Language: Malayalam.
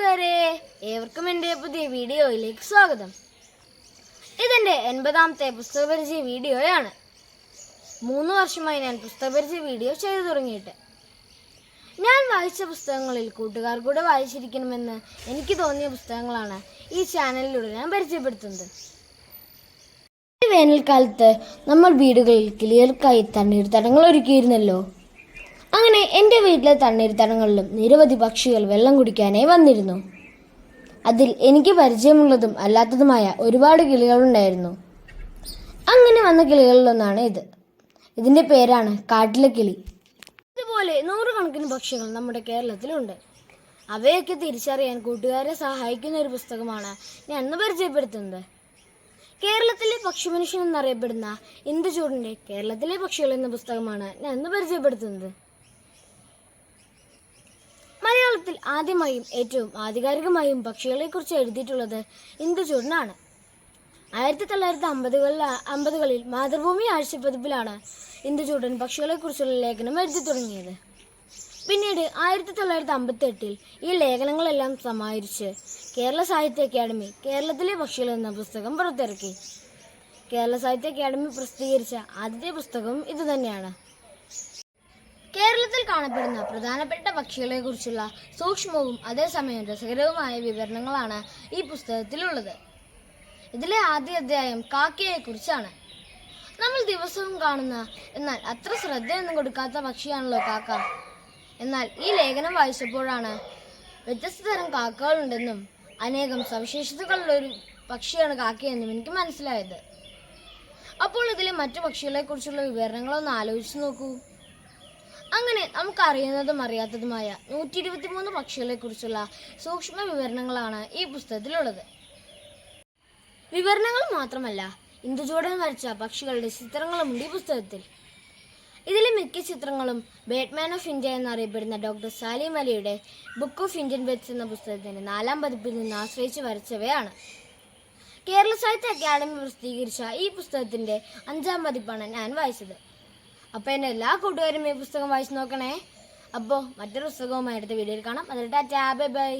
കൂട്ടുകാരെ ഏവർക്കും എന്റെ പുതിയ വീഡിയോയിലേക്ക് സ്വാഗതം. ഇതെന്റെ എൺപതാമത്തെ പുസ്തകപരിചയ വീഡിയോയാണ്. മൂന്ന് വർഷമായി ഞാൻ പുസ്തകപരിചയ വീഡിയോ ചെയ്തു തുടങ്ങിയിട്ട്. ഞാൻ വായിച്ച പുസ്തകങ്ങളിൽ കൂട്ടുകാർ കൂടെ വായിച്ചിരിക്കണമെന്ന് എനിക്ക് തോന്നിയ പുസ്തകങ്ങളാണ് ഈ ചാനലിലൂടെ ഞാൻ പരിചയപ്പെടുത്തുന്നത്. ഈ വേനൽക്കാലത്ത് നമ്മൾ വീടുകളിൽ കിളികൾക്കായി തണ്ണീർത്തടങ്ങൾ ഒരുക്കിയിരുന്നല്ലോ. അങ്ങനെ എന്റെ വീട്ടിലെ തണ്ണീർത്തടങ്ങളിലും നിരവധി പക്ഷികൾ വെള്ളം കുടിക്കാനായി വന്നിരുന്നു. അതിൽ എനിക്ക് പരിചയമുള്ളതും അല്ലാത്തതുമായ ഒരുപാട് കിളികളുണ്ടായിരുന്നു. അങ്ങനെ വന്ന കിളികളിലൊന്നാണ് ഇത്. ഇതിന്റെ പേരാണ് കാട്ടിലെ കിളി ഇതുപോലെ നൂറുകണക്കിന് പക്ഷികൾ നമ്മുടെ കേരളത്തിലുണ്ട്. അവയൊക്കെ തിരിച്ചറിയാൻ കൂട്ടുകാരെ സഹായിക്കുന്ന ഒരു പുസ്തകമാണ് ഞാൻ ഇന്ന് പരിചയപ്പെടുത്തുന്നത്. കേരളത്തിലെ പക്ഷിമനുഷ്യൻ എന്നറിയപ്പെടുന്ന ഇന്ദുചൂടിന്റെ കേരളത്തിലെ പക്ഷികൾ എന്ന പുസ്തകമാണ് ഞാൻ ഇന്ന് പരിചയപ്പെടുത്തുന്നത്. മലയാളത്തിൽ ആദ്യമായും ഏറ്റവും ആധികാരികമായും പക്ഷികളെക്കുറിച്ച് എഴുതിയിട്ടുള്ളത് ഇന്ദുചൂടനാണ്. ആയിരത്തി തൊള്ളായിരത്തി അമ്പതുകളിൽ അമ്പതുകളിൽ മാതൃഭൂമി ആഴ്ചപ്പതിപ്പിലാണ് ഇന്ദുചൂടൻ പക്ഷികളെക്കുറിച്ചുള്ള ലേഖനം എഴുതി തുടങ്ങിയത്. പിന്നീട് ആയിരത്തി തൊള്ളായിരത്തി അമ്പത്തി എട്ടിൽ ഈ ലേഖനങ്ങളെല്ലാം സമാഹരിച്ച് കേരള സാഹിത്യ അക്കാദമി കേരളത്തിലെ പക്ഷികൾ എന്ന പുസ്തകം പുറത്തിറക്കി. കേരള സാഹിത്യ അക്കാദമി പ്രസിദ്ധീകരിച്ച ആദ്യത്തെ പുസ്തകം ഇത് തന്നെയാണ് കേരളത്തിൽ കാണപ്പെടുന്ന പ്രധാനപ്പെട്ട പക്ഷികളെ കുറിച്ചുള്ള സൂക്ഷ്മവും അതേസമയം രസകരവുമായ വിവരണങ്ങളാണ് ഈ പുസ്തകത്തിലുള്ളത്. ഇതിലെ ആദ്യ അധ്യായം കാക്കയെ കുറിച്ചാണ് നമ്മൾ ദിവസവും കാണുന്ന എന്നാൽ അത്ര ശ്രദ്ധയൊന്നും കൊടുക്കാത്ത പക്ഷിയാണല്ലോ കാക്ക. എന്നാൽ ഈ ലേഖനം വായിച്ചപ്പോഴാണ് വ്യത്യസ്ത തരം കാക്കകളുണ്ടെന്നും അനേകം സവിശേഷതകളുള്ള ഒരു പക്ഷിയാണ് കാക്കയെന്നും എനിക്ക് മനസ്സിലായത്. അപ്പോൾ ഇതിലെ മറ്റു പക്ഷികളെക്കുറിച്ചുള്ള വിവരണങ്ങളൊന്ന് ആലോചിച്ച് നോക്കൂ. അങ്ങനെ നമുക്ക് അറിയുന്നതും അറിയാത്തതുമായ നൂറ്റി ഇരുപത്തിമൂന്ന് പക്ഷികളെ കുറിച്ചുള്ള സൂക്ഷ്മ വിവരണങ്ങളാണ് ഈ പുസ്തകത്തിലുള്ളത്. വിവരണങ്ങൾ മാത്രമല്ല ഇന്ദുചൂടൻ വരച്ച പക്ഷികളുടെ ചിത്രങ്ങളുമുണ്ട് ഈ പുസ്തകത്തിൽ. ഇതിലെ മിക്ക ചിത്രങ്ങളും ബാറ്റ്മാൻ ഓഫ് ഇന്ത്യ എന്നറിയപ്പെടുന്ന ഡോക്ടർ സാലിം അലിയുടെ ബുക്ക് ഓഫ് ഇന്ത്യൻ ബെറ്റ്സ് എന്ന പുസ്തകത്തിന്റെ നാലാം പതിപ്പിൽ നിന്ന് ആശ്രയിച്ച് വരച്ചവയാണ്. കേരള സാഹിത്യ അക്കാദമി പ്രസിദ്ധീകരിച്ച ഈ പുസ്തകത്തിന്റെ അഞ്ചാം പതിപ്പാണ് ഞാൻ വായിച്ചത്. അപ്പോൾ എന്നെ എല്ലാ കൂട്ടുകാരും ഈ പുസ്തകം വായിച്ചു നോക്കണേ. അപ്പോൾ മറ്റൊരു പുസ്തകവുമായി അടുത്ത വീഡിയോയിൽ കാണാം. അതിൽ ടാറ്റാ ബൈ ബൈ.